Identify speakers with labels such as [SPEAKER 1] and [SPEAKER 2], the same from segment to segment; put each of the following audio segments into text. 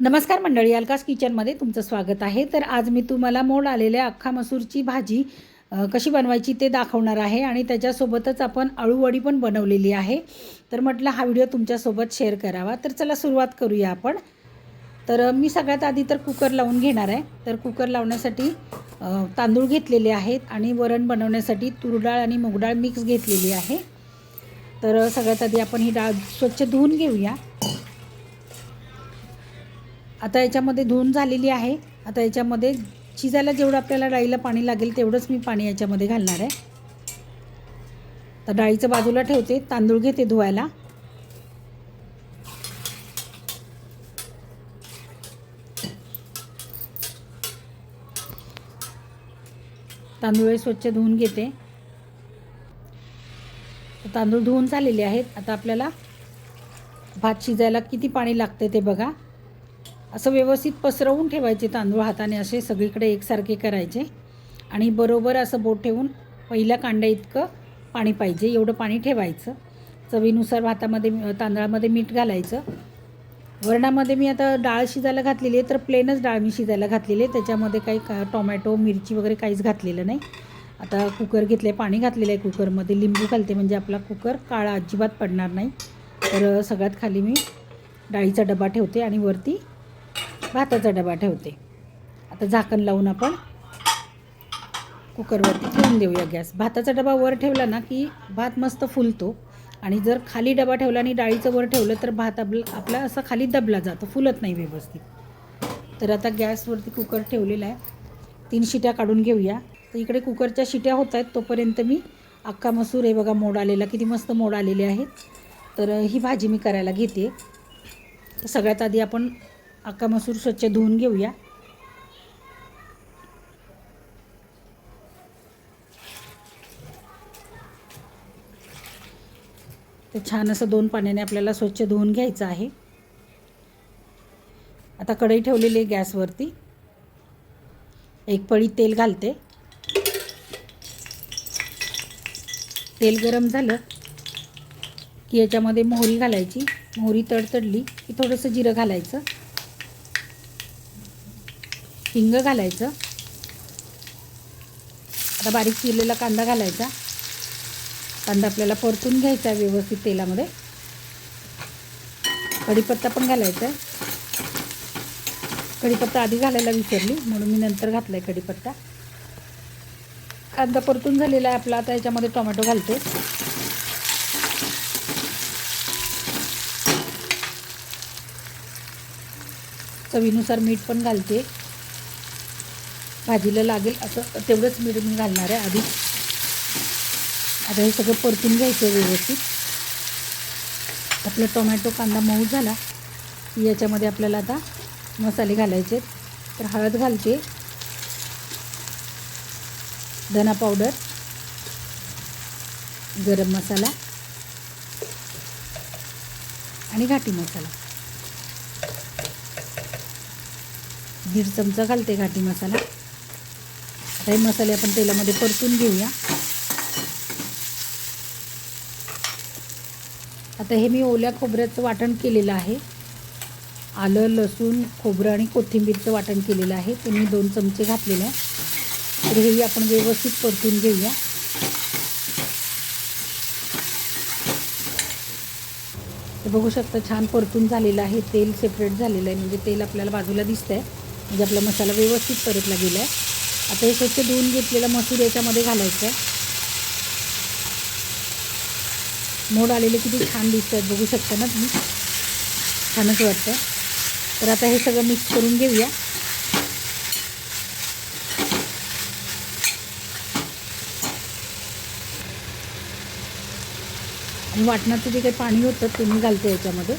[SPEAKER 1] नमस्कार मंडळी अलकास किचनमध्ये तुमचं स्वागत आहे. तर आज मी तुम्हाला मोड आलेल्या अख्खा मसूरची भाजी कशी बनवायची ते दाखवणार आहे आणि त्याच्यासोबतच आपण अळूवडी पण बनवलेली आहे. तर म्हटलं हा व्हिडिओ तुमच्यासोबत शेअर करावा. तर चला सुरुवात करूया आपण. तर मी सगळ्यात आधी तर कुकर लावून घेणार आहे. तर कुकर लावण्यासाठी तांदूळ घेतलेले आहेत आणि वरण बनवण्यासाठी तूर डाळ आणि मूग डाळ मिक्स घेतलेली आहे. तर सगळ्यात आधी आपण ही डाळ स्वच्छ धुवून घेऊया. आता याच्यामध्ये धुवून झालेली आहे. आता याच्यामध्ये शिजायला जेवढं आपल्याला डाळीला पाणी लागेल तेवढंच मी पाणी याच्यामध्ये घालणार आहे. तर डाळीचं बाजूला ठेवते तांदूळ घेते धुवायला. तांदूळ हे स्वच्छ धुवून घेते. तांदूळ धुवून झालेले आहेत. आता आपल्याला भात शिजायला किती पाणी लागते ते बघा. असं व्यवस्थित पसरवून ठेवायचे तांदूळ हाताने असे सगळीकडे एकसारखे करायचे. आणि बरोबर असं बोट ठेवून पहिल्या कांड्या इतकं पाणी पाहिजे एवढं पाणी ठेवायचं. चवीनुसार भातामध्ये तांदळामध्ये मीठ घालायचं. वरणामध्ये मी आता डाळ शिजायला घातलेली आहे तर प्लेनच डाळ मी शिजायला घातलेली आहे. त्याच्यामध्ये काही का टोमॅटो मिरची वगैरे काहीच घातलेलं नाही. आता कुकर घेतले पाणी घातलेलं आहे कुकरमध्ये. लिंबू घालते म्हणजे आपला कुकर काळा अजिबात पडणार नाही. तर सगळ्यात खाली मी डाळीचा डबा ठेवते आणि वरती भाताचा डबा ठेवते. आता झाकण लावून आपण कुकरवरती ठेवून देऊया गॅस. भाताचा डबा वर ठेवला ना की भात मस्त फुलतो. आणि जर खाली डबा ठेवला आणि डाळीचं वर ठेवलं तर भात आपला आपला असा खाली दबला जातो फुलत नाही व्यवस्थित. तर आता गॅसवरती कुकर ठेवलेला आहे. तीन शिट्या काढून घेऊया. तर इकडे कुकरच्या शिट्या होत आहेत तोपर्यंत मी अख्खा मसूर हे बघा मोड आलेला किती मस्त मोड आलेले आहेत. तर ही भाजी मी करायला घेते. सगळ्यात आधी आपण अक्का मसूर स्वच्छ धुवून घेऊया. ते छान असं दोन पाण्याने आपल्याला स्वच्छ धुवून घ्यायचं आहे. आता कढई ठेवलेली आहे गॅसवरती. एक पळी तेल घालते. तेल गरम झालं की याच्यामध्ये मोहरी घालायची. मोहरी तडतडली की थोडंसं जिरं घालायचं. हिंग घालायचं. आता बारीक चिरलेला कांदा घालायचा. कांदा आपल्याला परतून घ्यायचा आहे व्यवस्थित तेलामध्ये. कढीपत्ता पण घालायचा कढीपत्ता आधी घालायला विसरली म्हणून मी नंतर घातला आहे कढीपत्ता. कांदा परतून झालेला आहे आपला आता याच्यामध्ये टोमॅटो घालते चवीनुसार मीठ पण घालते. भाजीला लागेल असं तेवढंच मीठ मी घालणार आहे आधी. आता हे सगळं परतून घ्यायचं आहे व्यवस्थित. आपला टोमॅटो कांदा मऊ झाला. की याच्यामध्ये आपल्याला आता मसाले घालायचे तर हळद घालते. धना पावडर. गरम मसाला. आणि घाटी मसाला. दीड चमचा घालते घाटी मसाला. हे मसाले आपण तेलामध्ये परतून घेऊया. आता हे मी ओल्या खोबऱ्याचं वाटण केलेलं आहे. आलं लसूण खोबरं आणि कोथिंबीरचं वाटण केलेलं आहे. ते मी दोन चमचे घातलेले आहे. तर हेही आपण व्यवस्थित परतून घेऊया. ते बघू शकता छान परतून झालेलं आहे. तेल सेपरेट झालेलं आहे. म्हणजे तेल आपल्याला बाजूला दिसतं आहे म्हणजे आपला मसाला व्यवस्थित परतला गेला आहे आता हे स्वच्छ धुवून घेतलेला मसूर याच्यामध्ये घालायचं आहे मोड आलेले किती छान दिसत आहेत बघू शकता ना तुम्ही? छानच वाटतं तर आता हे सगळं मिक्स करून घेऊया. आणि वाटणाचं जे काही पाणी होतं ते मी घालते याच्यामध्ये.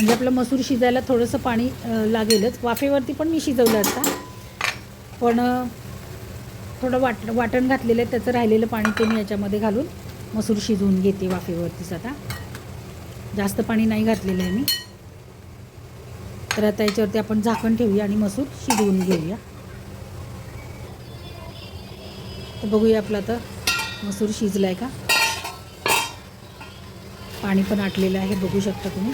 [SPEAKER 1] म्हणजे आपलं मसूर शिजायला थोडंसं पाणी लागेलच. वाफेवरती पण मी शिजवलं आता. पण थोडं वाट वाटण घातलेलं आहे त्याचं राहिलेलं पाणी ते मी याच्यामध्ये घालून मसूर शिजवून घेते वाफेवरतीच आता. जास्त पाणी नाही घातलेलं आहे मी. तर आता याच्यावरती आपण झाकण ठेवूया आणि मसूर शिजवून घेऊया. तर बघूया आपलं आता मसूर शिजला आहे का? पाणी पण आटलेलं आहे बघू शकता तुम्ही.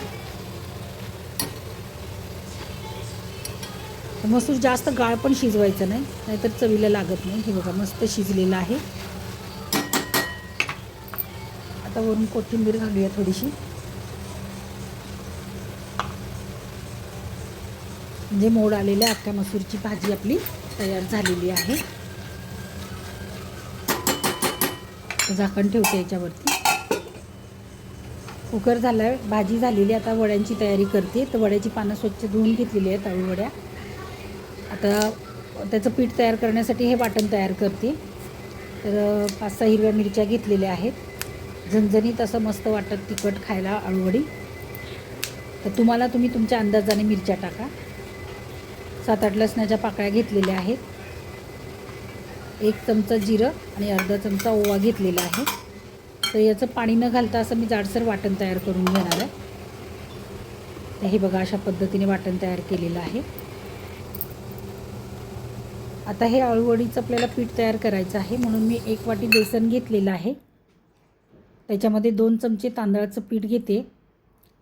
[SPEAKER 1] मसूर जास्त गाळ पण शिजवायचं नाही नाहीतर चवीला लागत नाही. हे बघा मस्त शिजलेलं आहे. आता वरून कोथिंबीर घालूया थोडीशी. म्हणजे मोड आलेल्या अख्ख्या मसूरची भाजी आपली तयार झालेली आहे. झाकण ठेवते याच्यावरती. कुकर झाला भाजी झालेली आता वड्यांची तयारी करते. तर वड्याची पानं स्वच्छ धुवून घेतलेली आहेत तळू वड्या आता त्याचं पीठ तयार करण्यासाठी हे वाटण तयार करते. तर पाच सहा हिरव्या मिरच्या घेतलेल्या आहेत. झणझणीत असं मस्त वाटत तिखट खायला आळूवडी. तर तुम्हाला तुम्ही तुमच्या अंदाजाने मिरच्या टाका. सात आठ लसणाच्या पाकळ्या घेतलेल्या आहेत. एक चमचा जिरं आणि अर्धा चमचा ओवा घेतलेला आहे. तर याचं पाणी न घालता असं मी जाडसर वाटण तयार करून घेणार आहे. तर हे बघा अशा पद्धतीने वाटण तयार केलेलं आहे. आता हे अळूवडीचं आपल्याला पीठ तयार करायचं आहे. म्हणून मी एक वाटी बेसन घेतलेलं आहे. त्याच्यामध्ये दोन चमचे तांदळाचं पीठ घेते.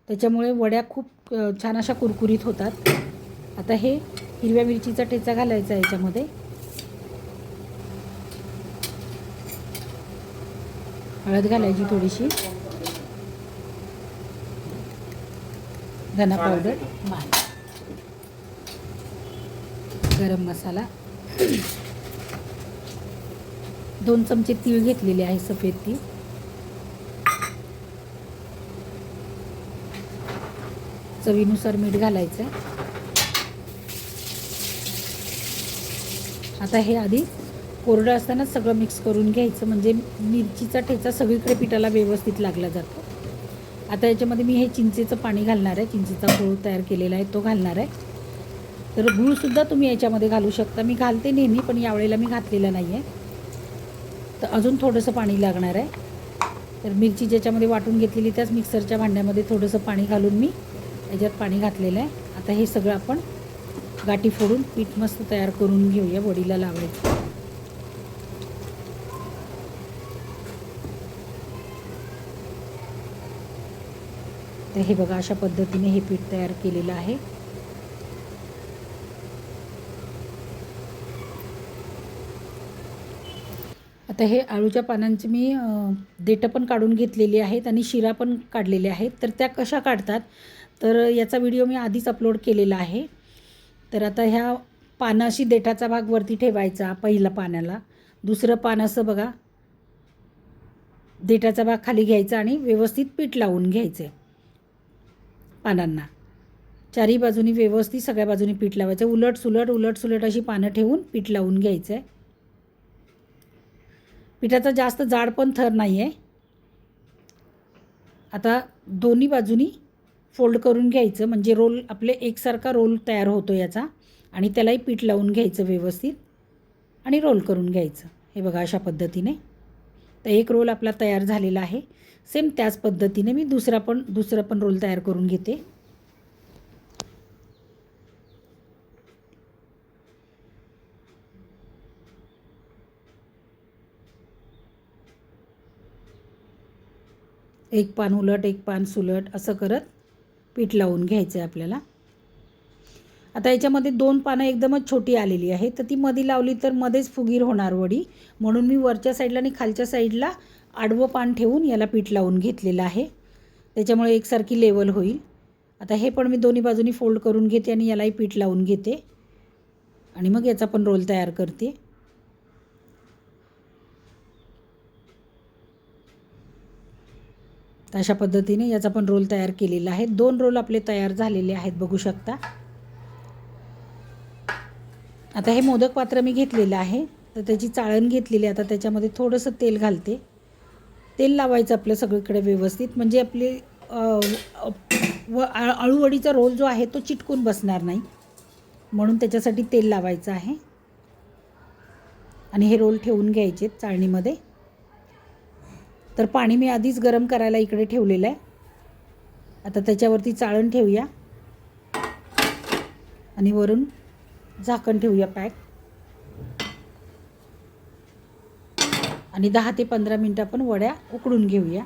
[SPEAKER 1] त्याच्यामुळे वड्या खूप छान अशा कुरकुरीत होतात. आता हे हिरव्या मिरचीचा ठेचा घालायचा आहे याच्यामध्ये. हळद घालायची थोडीशी. धना पावडर. गरम मसाला. दोन चमचे तीळ घेतलेले आहे सफेद तीळ. चवीनुसार मीठ घालायचं आहे आता हे आधी कोरडं असतानाच सगळं मिक्स करून घ्यायचं. म्हणजे मिरचीचा ठेचा सगळीकडे पिठाला व्यवस्थित लागला जातो. आता याच्यामध्ये मी हे चिंचेचं पाणी घालणार आहे. चिंचेचा गोळ तयार केलेला आहे तो घालणार आहे. तर गूळसुद्धा तुम्ही याच्यामध्ये घालू शकता. मी घालते नेहमी पण यावेळेला मी घातलेला नाही आहे तर अजून थोडंसं पाणी लागणार आहे. तर मिरची ज्याच्यामध्ये वाटून घेतलेली त्याच मिक्सरच्या भांड्यामध्ये थोडंसं पाणी घालून मी याच्यात पाणी घातलेलं आहे. आता हे सगळं आपण गाठी फोडून पीठ मस्त तयार करून घेऊया वडीला लावायचं. तर हे बघा अशा पद्धतीने हे पीठ तयार केलेलं आहे. आता हे आळूच्या पानांची मी देठं पण काढून घेतलेली आहेत आणि शिरा पण काढलेल्या आहेत. तर त्या कशा काढतात? तर याचा व्हिडिओ मी आधीच अपलोड केलेला आहे. तर आता ह्या पानाशी देठाचा भाग वरती ठेवायचा पहिला पाण्याला दुसरं पान असं बघा. देठाचा भाग खाली घ्यायचा आणि व्यवस्थित पीठ लावून घ्यायचे पानांना. चारी बाजूनी व्यवस्थित सगळ्या बाजूनी पीठ लावायचं. उलट सुलट उलट सुलट अशी पानं ठेवून पीठ लावून घ्यायचं. आहे पिठाचा जास्त जाड पण थर नाही आहे आता दोन्ही बाजूनी फोल्ड करून घ्यायचं म्हणजे रोल आपले एकसारखा रोल तयार होतो याचा. आणि त्यालाही पीठ लावून घ्यायचं व्यवस्थित. आणि रोल करून घ्यायचं. हे बघा अशा पद्धतीने. तर एक रोल आपला तयार झालेला आहे. सेम त्याच पद्धतीने मी दुसरा पण दुसरा पण रोल तयार करून घेते. एक पान उलट एक पान सुलट असं करत पीठ लावून घ्यायचं आहे आपल्याला. आता याच्यामध्ये दोन पानं एकदमच छोटी आलेली आहे तर ती मध्ये लावली तर मध्येच फुगीर होणार वडी. म्हणून मी वरच्या साईडला आणि खालच्या साईडला आडवं पान ठेवून याला पीठ लावून घेतलेलं आहे. त्याच्यामुळे एकसारखी लेवल होईल. आता हे पण मी दोन्ही बाजूनी फोल्ड करून घेते आणि यालाही पीठ लावून घेते. आणि मग याचा पण रोल तयार करते. तर अशा पद्धतीने याचा पण रोल तयार केलेला आहे. दोन रोल आपले तयार झालेले आहेत बघू शकता. आता हे मोदक पात्र मी घेतलेलं आहे. तर त्याची चाळण घेतलेली आता त्याच्यामध्ये थोडंसं तेल घालते. तेल लावायचं आपलं सगळीकडे व्यवस्थित. म्हणजे आपली व अळूवडीचा रोल जो आहे तो चिटकून बसणार नाही. म्हणून त्याच्यासाठी तेल लावायचं आहे. आणि हे रोल ठेवून घ्यायचे चाळणीमध्ये. तर पाणी मी आधीच गरम करायला इकडे ठेवलेलं आहे. आता त्याच्यावरती चाळण ठेवूया. आणि वरून झाकण ठेवूया पॅक. आणि दहा ते पंधरा मिनटं आपण वड्या उकडून घेऊया.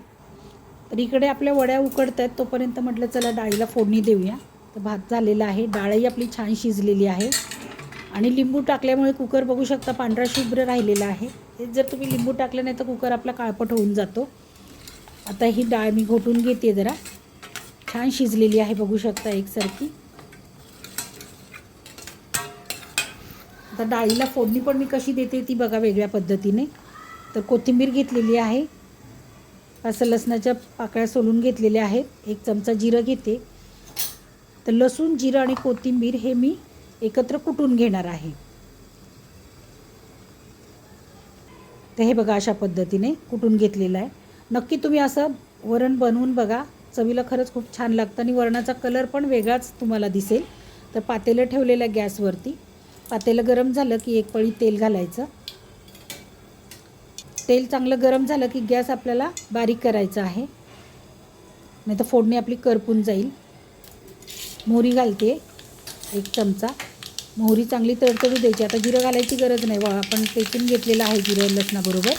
[SPEAKER 1] तर इकडे आपल्या वड्या उकडत आहेत तोपर्यंत म्हटलं चला डाळीला फोडणी देऊया. तर भात झालेला आहे. डाळही आपली छान शिजलेली आहे. आणि लिंबू टाकल्यामुळे कुकर बघू शकता पांढरा शुभ्र राहिलेला आहे. हे जर तुम्ही लिंबू टाकलं नाही तर कुकर आपला काळपट होऊन जातो. आता ही डाळ मी घोटून घेते जरा. छान शिजलेली आहे बघू शकता एकसारखी. आता डाळीला फोडणी पण मी कशी देते ती बघा वेगळ्या पद्धतीने. तर कोथिंबीर घेतलेली आहे. असं लसणाच्या पाकळ्या सोलून घेतलेल्या आहेत. एक चमचा जिरं घेते. तर लसूण जिरं आणि कोथिंबीर हे मी एकत्र कुटून घेणार आहे? तर हे बघा अशा पद्धतीने कुटून घेतलेलं आहे. नक्की तुम्ही असं वरण बनवून बघा. चवीला खरंच खूप छान लागतं आणि वरणाचा कलर पण वेगळाच तुम्हाला दिसेल. तर पातेलं ठेवलेलं आहे गॅसवरती. पातेलं गरम झालं की एक पळी तेल घालायचं. तेल चांगलं गरम झालं की गॅस आपल्याला बारीक करायचा आहे. नाही तर फोडणी आपली करपून जाईल. मोहरी घालते. एक चमचा. मोहरी चांगली तडतडू द्यायची. आता जिरं घालायची गरज नाही. वा आपण पेचून घेतलेलं आहे जिरं लसणाबरोबर.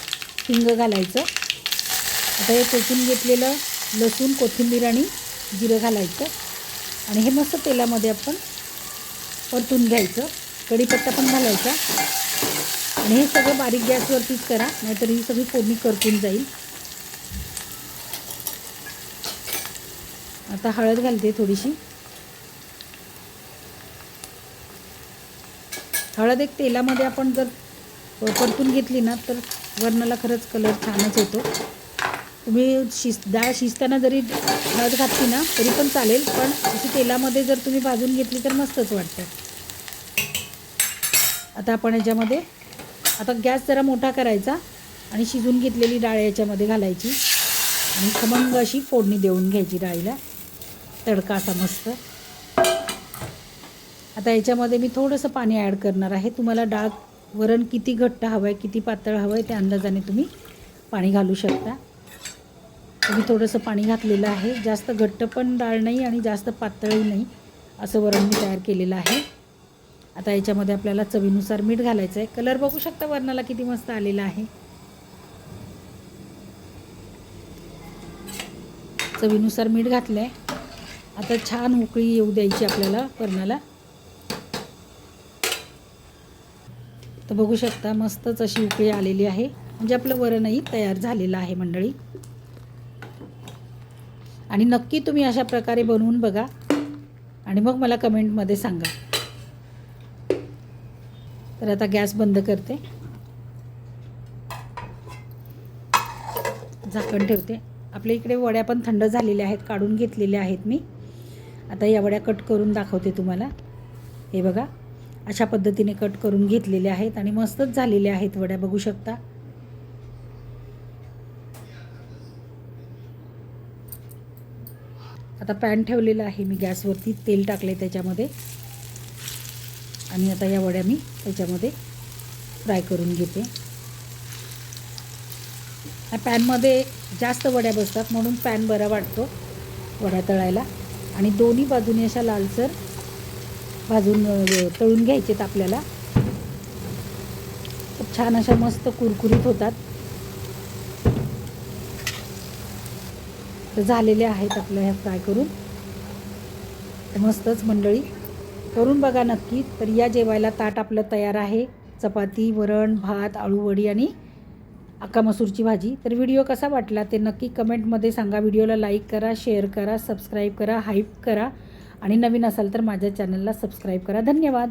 [SPEAKER 1] हिंग घालायचं. आता हे पेचून घेतलेलं लसूण कोथिंबीर आणि जिरं घालायचं. आणि हे मस्त तेलामध्ये आपण परतून घ्यायचं. कढीपत्ता पण घालायचा. आणि हे सगळं बारीक गॅसवरतीच करा. नाहीतर ही सगळी फोडणी करपून जाईल. आता हळद घालते थोडीशी. हळद एक तेलामध्ये आपण जर परतून घेतली ना तर वरणाला खरंच कलर छानच येतो. तुम्ही शिज डाळ शिजताना जरी हळद घातली ना तरी पण चालेल पण अशी तेलामध्ये जर तुम्ही भाजून घेतली तर मस्तच वाटतं. आता आपण याच्यामध्ये आता गॅस जरा मोठा करायचा आणि शिजून घेतलेली डाळ याच्यामध्ये घालायची. आणि खमंग अशी फोडणी देऊन घ्यायची डाळीला. तडका असा मस्त. आता याच्यामध्ये मी थोडंसं पाणी ॲड करणार आहे. तुम्हाला डाळ वरण किती घट्ट हवं आहे किती पातळ हवं आहे त्या अंदाजाने तुम्ही पाणी घालू शकता. मी थोडंसं पाणी घातलेलं आहे. जास्त घट्ट पण डाळ नाही आणि जास्त पातळही नाही असं वरण मी तयार केलेलं आहे. आता याच्यामध्ये आपल्याला चवीनुसार मीठ घालायचं आहे कलर बघू शकता वरणाला किती मस्त आलेला आहे. चवीनुसार मीठ घातलं आहे आता छान उकळी येऊ द्यायची आपल्याला वरणाला. तर बघू शकता मस्तच अशी उकळी आलेली आहे. म्हणजे आपलं वरणही तयार झालेलं आहे मंडळी. आणि नक्की तुम्ही अशा प्रकारे बनवून बघा. आणि मग मला कमेंटमध्ये सांगा. तर आता गॅस बंद करते. झाकण ठेवते. आपल्या इकडे वड्या पण थंड झालेल्या आहेत काढून घेतलेल्या आहेत मी. आता या वड्या कट करून दाखवते तुम्हाला. हे बघा. अशा पद्धतीने कट करून घेतलेले आहेत आणि मस्तच झालेल्या आहेत वड्या बघू शकता. आता पॅन ठेवलेला आहे मी गॅसवरती तेल टाकले त्याच्यामध्ये. आणि आता या वड्या मी त्याच्यामध्ये फ्राय करून घेते. पॅनमध्ये जास्त वड्या बसतात म्हणून पॅन बरा वाटतो वड्या तळायला. आणि दोन्ही बाजूने अशा लालसर भाजून तळून घ्यायचेत आपल्याला. खूप छान अशा मस्त कुरकुरीत होतात. तर झालेले आहेत आपल्या ह्या फ्राय करून. मस्तच मंडळी. करून बघा नक्की. तर या जेवायला ताट आपलं तयार आहे. चपाती वरण भात आळूवडी आणि अक्का मसूरची भाजी. तर व्हिडिओ कसा वाटला ते नक्की कमेंटमध्ये सांगा. व्हिडिओला लाईक करा शेअर करा सबस्क्राईब करा हाईप करा. आणि नवीन असाल तर माझ्या चॅनलला सबस्क्राईब करा. धन्यवाद.